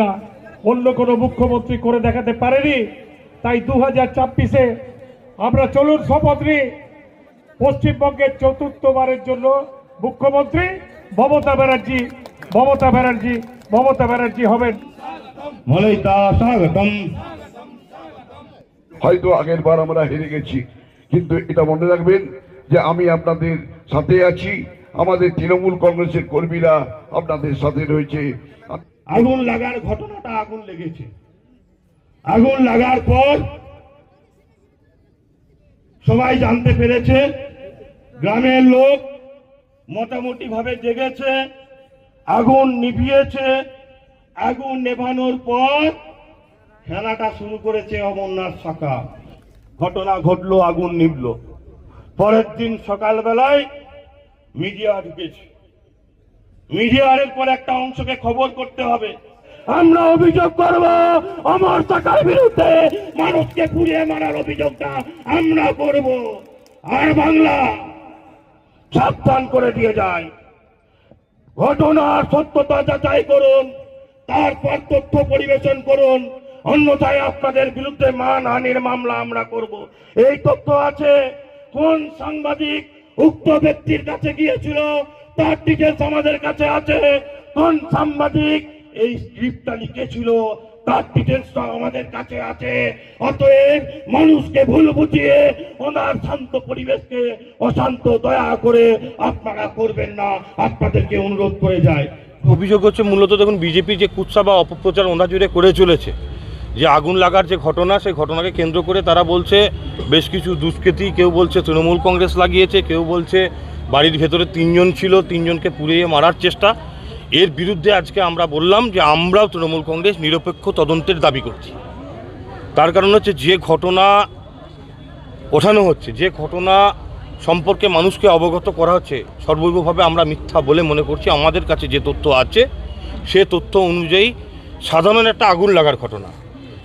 না অন্য কোনো মুখ্যমন্ত্রী করে দেখাতে পারেনি। তাই দু হাজার ছাব্বিশে আমরা চলুন শপথ নিই। পশ্চিমবঙ্গের চতুর্থবারের জন্য মুখ্যমন্ত্রী মমতা ব্যানার্জি মমতা ব্যানার্জি মমতা ব্যানার্জি হবেন। হয়তো আগের বার আমরা হেরে গেছি। কিন্তু এটা মনে রাখবেন যে আমি আপনাদের সাথে আছি। আমাদের তৃণমূল কংগ্রেসের কর্মীরা আপনাদের সাথে রয়েছে। আগুন লাগার ঘটনাটা আগুন লেগেছে। আগুন লাগার পর সবাই জানতে পেরেছে, গ্রামের লোক মোটামুটি ভাবে জেগেছে, আগুন নিভিয়েছে, আগুন নেভানোর পর খেলাটা শুরু করেছে অমরনাথ শাখা ঘটনা ঘটলো, আগুন নিভলো। পরের দিন সকালবেলায় মিডিয়া ঢুকেছে। মিডিয়ার পর একটা অংশকে খবর করতে হবে। আমরা অভিযোগ করব, অমর টাকার বিরুদ্ধে মানুষকে পুড়িয়ে মারার অভিযোগটা আমরা করব। আর বাংলা সাবধান করে দিয়ে যায়। ঘটনার সত্যতা যাচাই করুন, তারপর তথ্য পরিবেশন করুন অন্যথায় আপনাদের বিরুদ্ধে মানহানির মামলা আমরা করব। এই তথ্য আছে, কোন সাংবাদিক উক্ত ব্যক্তির কাছে গিয়েছিল? তার ডিটেলস আমাদের কাছে আছে। কোন সাংবাদিক এই স্ক্রিপ্টটা লিখেছিল? তার ডিটেলসটা আমাদের কাছে আছে। অতএব মানুষকে ভুল বুঝিয়ে ওনার শান্ত পরিবেশকে অশান্ত দয়া করে আপনারা করবেন না। আপনাদেরকে অনুরোধ করে যায় অভিযোগ হচ্ছে মূলত দেখুন বিজেপি যে কুৎসা বা অপপ্রচার ওনা জুড়ে করে চলেছে। যে আগুন লাগার যে ঘটনা, সেই ঘটনাকে কেন্দ্র করে তারা বলছে, বেশ কিছু দুষ্কৃতী, কেউ বলছে তৃণমূল কংগ্রেস লাগিয়েছে, কেউ বলছে বাড়ির ভেতরে তিনজন ছিল, তিনজনকে পুড়িয়ে মারার চেষ্টা। এর বিরুদ্ধে আজকে আমরা বললাম যে আমরাও তৃণমূল কংগ্রেস নিরপেক্ষ তদন্তের দাবি করছি। তার কারণ হচ্ছে যে ঘটনা ওঠানো হচ্ছে, যে ঘটনা সম্পর্কে মানুষকে অবগত করা হচ্ছে, সর্বৈবভাবে আমরা মিথ্যা বলে মনে করছি। আমাদের কাছে যে তথ্য আছে, সে তথ্য অনুযায়ী সাধারণ একটা আগুন লাগার ঘটনা।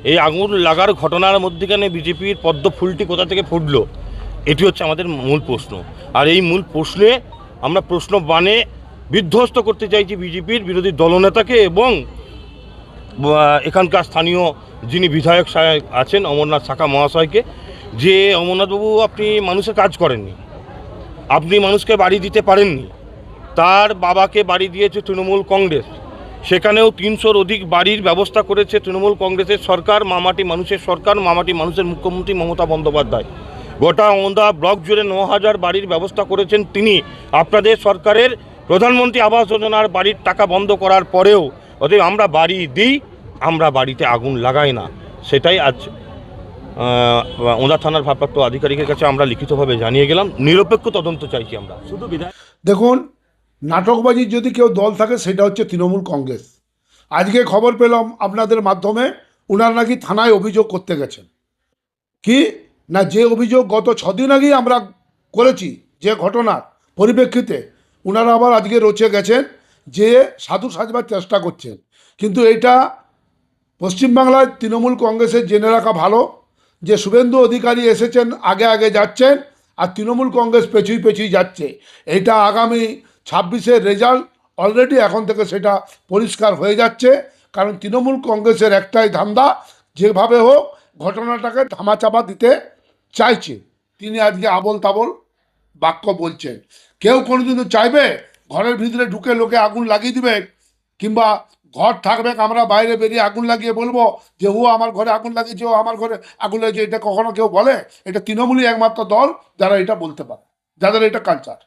এই আগুন লাগার ঘটনার মধ্যেখানে বিজেপির পদ্ম ফুলটি কোথা থেকে ফুটলো, এটি হচ্ছে আমাদের মূল প্রশ্ন। আর এই মূল প্রশ্নে আমরা প্রশ্ন বানে বিধ্বস্ত করতে চাইছি বিজেপির বিরোধী দলনেতাকে এবং এখানকার স্থানীয় যিনি বিধায়ক সাহেব আছেন অমরনাথ শাখা মহাশয়কে, যে অমরনাথবাবু আপনি মানুষের কাজ করেননি, আপনি মানুষকে বাড়ি দিতে পারেননি, তার বাবাকে বাড়ি দিয়েছে তৃণমূল কংগ্রেস। সেখানেও তিনশোর অধিক বাড়ির ব্যবস্থা করেছে তৃণমূল কংগ্রেসের সরকার, মামাটি মানুষের সরকার, মামাটি মানুষের মুখ্যমন্ত্রী মমতা বন্দ্যোপাধ্যায়। গোটা ওন্দা ব্লক জুড়ে ন হাজার বাড়ির ব্যবস্থা করেছেন তিনি। আপনাদের সরকারের প্রধানমন্ত্রী আবাস যোজনার বাড়ির টাকা বন্ধ করার পরেও অতএব আমরা বাড়ি দিই, আমরা বাড়িতে আগুন লাগাই না। সেটাই আজ ওন্দা থানার ভারপ্রাপ্ত আধিকারিকের কাছে আমরা লিখিতভাবে জানিয়ে গেলাম। নিরপেক্ষ তদন্ত চাইছি আমরা। শুধু বিধায়ক দেখুন নাটকবাজির যদি কেউ দল থাকে, সেটা হচ্ছে তৃণমূল কংগ্রেস। আজকে খবর পেলাম আপনাদের মাধ্যমে ওনার নাকি থানায় অভিযোগ করতে গেছেন। কি? না, যে অভিযোগ গত ছদিন আগেই আমরা করেছি, যে ঘটনার পরিপ্রেক্ষিতে ওনারা আবার আজকে রচে গেছেন যে সাধু সাজবার চেষ্টা করছেন। কিন্তু এটা পশ্চিমবাংলায় তৃণমূল কংগ্রেসের জেনে রাখা ভালো, যে শুভেন্দু অধিকারী এসেছেন, আগে আগে যাচ্ছেন, আর তৃণমূল কংগ্রেস পেছুই পেছুই যাচ্ছে। এটা আগামী ছাব্বিশের রেজাল্ট অলরেডি এখন থেকে সেটা পরিষ্কার হয়ে যাচ্ছে। কারণ তৃণমূল কংগ্রেসের একটাই ধান্দা, যেভাবে হোক ঘটনাটাকে ধামাচাপা দিতে চাইছে। তিনি আজকে আবল তাবল বাক্য বলছেন। কেউ কোনোদিনও চাইবে ঘরের ভিতরে ঢুকে লোকে আগুন লাগিয়ে দিবে, কিংবা ঘর থাকবে আমরা বাইরে বেরিয়ে আগুন লাগিয়ে বলব যে, ও আমার ঘরে আগুন লাগিয়েছে, ও আমার ঘরে আগুন লাগিয়েছে। এটা কখনো কেউ বলে। এটা তৃণমূলই একমাত্র দল যারা এটা বলতে পারে, যাদের এটা কালচার